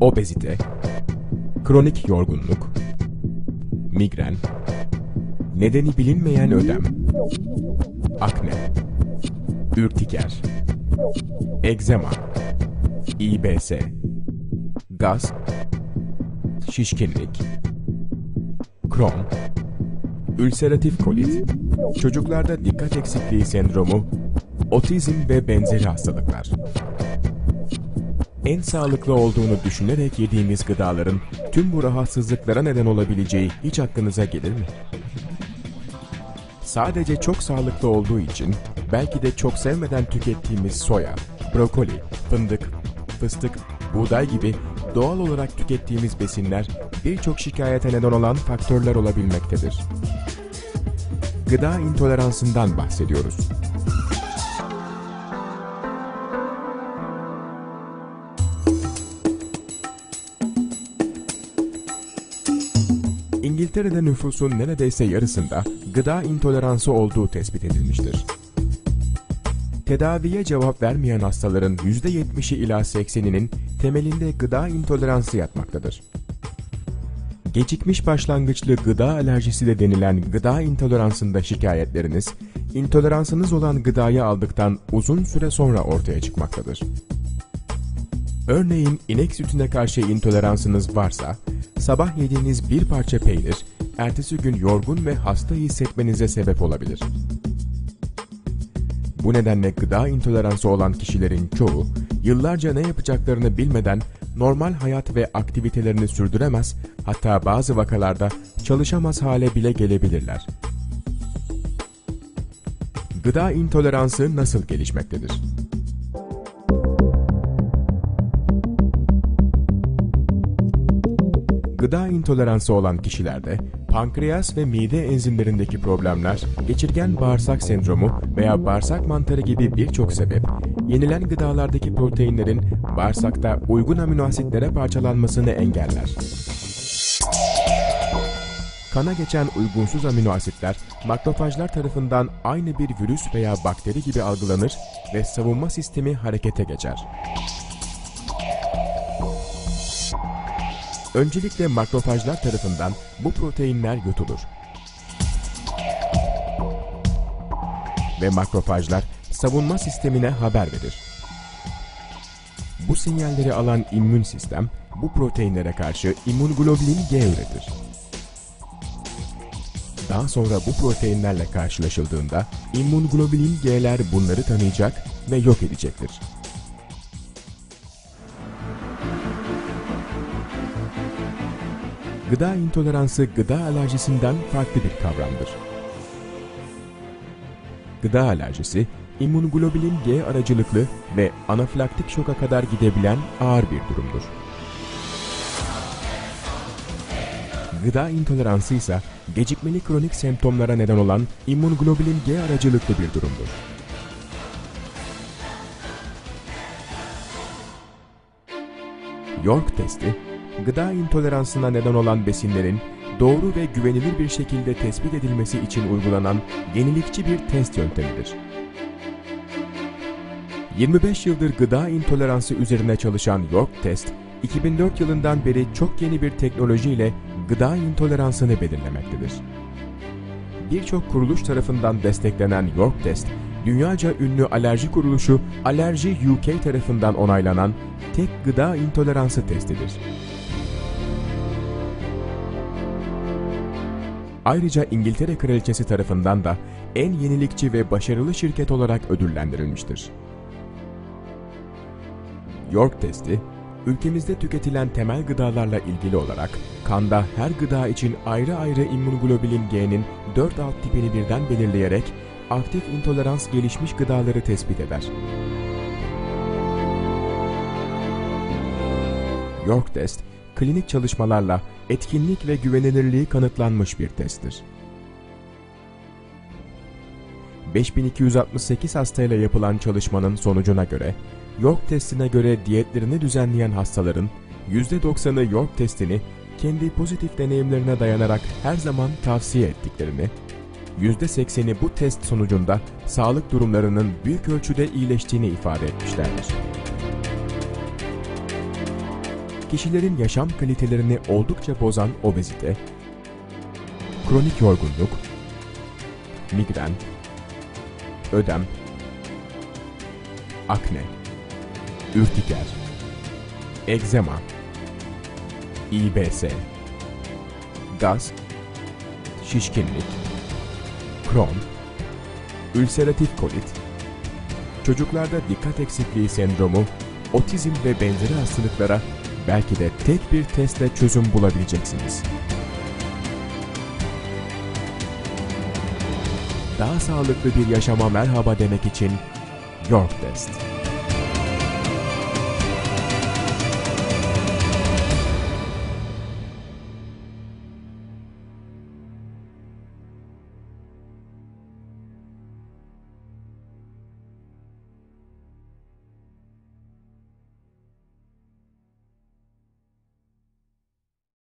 obezite, kronik yorgunluk, migren, nedeni bilinmeyen ödem, akne, ürtiker, egzema, İBS, gaz, şişkinlik, Crohn, ülseratif kolit, çocuklarda dikkat eksikliği sendromu, otizm ve benzeri hastalıklar. En sağlıklı olduğunu düşünerek yediğimiz gıdaların tüm bu rahatsızlıklara neden olabileceği hiç aklınıza gelir mi? Sadece çok sağlıklı olduğu için belki de çok sevmeden tükettiğimiz soya, brokoli, fındık, fıstık, buğday gibi doğal olarak tükettiğimiz besinler birçok şikayete neden olan faktörler olabilmektedir. Gıda intoleransından bahsediyoruz. İngiltere'de nüfusun neredeyse yarısında gıda intoleransı olduğu tespit edilmiştir. Tedaviye cevap vermeyen hastaların %70'i ila 80'inin temelinde gıda intoleransı yatmaktadır. Gecikmiş başlangıçlı gıda alerjisi de denilen gıda intoleransında şikayetleriniz, intoleransınız olan gıdayı aldıktan uzun süre sonra ortaya çıkmaktadır. Örneğin inek sütüne karşı intoleransınız varsa, sabah yediğiniz bir parça peynir, ertesi gün yorgun ve hasta hissetmenize sebep olabilir. Bu nedenle gıda intoleransı olan kişilerin çoğu, yıllarca ne yapacaklarını bilmeden normal hayat ve aktivitelerini sürdüremez, hatta bazı vakalarda çalışamaz hale bile gelebilirler. Gıda intoleransı nasıl gelişmektedir? Gıda intoleransı olan kişilerde pankreas ve mide enzimlerindeki problemler, geçirgen bağırsak sendromu veya bağırsak mantarı gibi birçok sebep, yenilen gıdalardaki proteinlerin bağırsakta uygun amino asitlere parçalanmasını engeller. Kana geçen uygunsuz amino asitler makrofajlar tarafından aynı bir virüs veya bakteri gibi algılanır ve savunma sistemi harekete geçer. Öncelikle makrofajlar tarafından bu proteinler yutulur. Ve makrofajlar savunma sistemine haber verir. Bu sinyalleri alan immün sistem bu proteinlere karşı immunoglobulin G üretir. Daha sonra bu proteinlerle karşılaşıldığında immunoglobulin G'ler bunları tanıyacak ve yok edecektir. Gıda intoleransı gıda alerjisinden farklı bir kavramdır. Gıda alerjisi, immunoglobulin G aracılıklı ve anafilaktik şoka kadar gidebilen ağır bir durumdur. Gıda intoleransı ise gecikmeli kronik semptomlara neden olan immunoglobulin G aracılıklı bir durumdur. York testi, gıda intoleransına neden olan besinlerin doğru ve güvenilir bir şekilde tespit edilmesi için uygulanan yenilikçi bir test yöntemidir. 25 yıldır gıda intoleransı üzerine çalışan York Test, 2004 yılından beri çok yeni bir teknolojiyle gıda intoleransını belirlemektedir. Birçok kuruluş tarafından desteklenen York Test, dünyaca ünlü alerji kuruluşu Allergy UK tarafından onaylanan tek gıda intoleransı testidir. Ayrıca İngiltere Kraliçesi tarafından da en yenilikçi ve başarılı şirket olarak ödüllendirilmiştir. York testi, ülkemizde tüketilen temel gıdalarla ilgili olarak kanda her gıda için ayrı ayrı immunoglobulin G'nin 4 alt tipini birden belirleyerek aktif intolerans gelişmiş gıdaları tespit eder. York test, klinik çalışmalarla etkinlik ve güvenilirliği kanıtlanmış bir testtir. 5268 hastayla yapılan çalışmanın sonucuna göre, York testine göre diyetlerini düzenleyen hastaların %90'ı York testini kendi pozitif deneyimlerine dayanarak her zaman tavsiye ettiklerini, %80'i bu test sonucunda sağlık durumlarının büyük ölçüde iyileştiğini ifade etmişlerdir. Kişilerin yaşam kalitelerini oldukça bozan obezite, kronik yorgunluk, migren, ödem, akne, ürtiker, egzema, İBS, gaz, şişkinlik, Crohn, ülseratif kolit, çocuklarda dikkat eksikliği sendromu, otizm ve benzeri hastalıklara belki de tek bir testle çözüm bulabileceksiniz. Daha sağlıklı bir yaşama merhaba demek için York Test.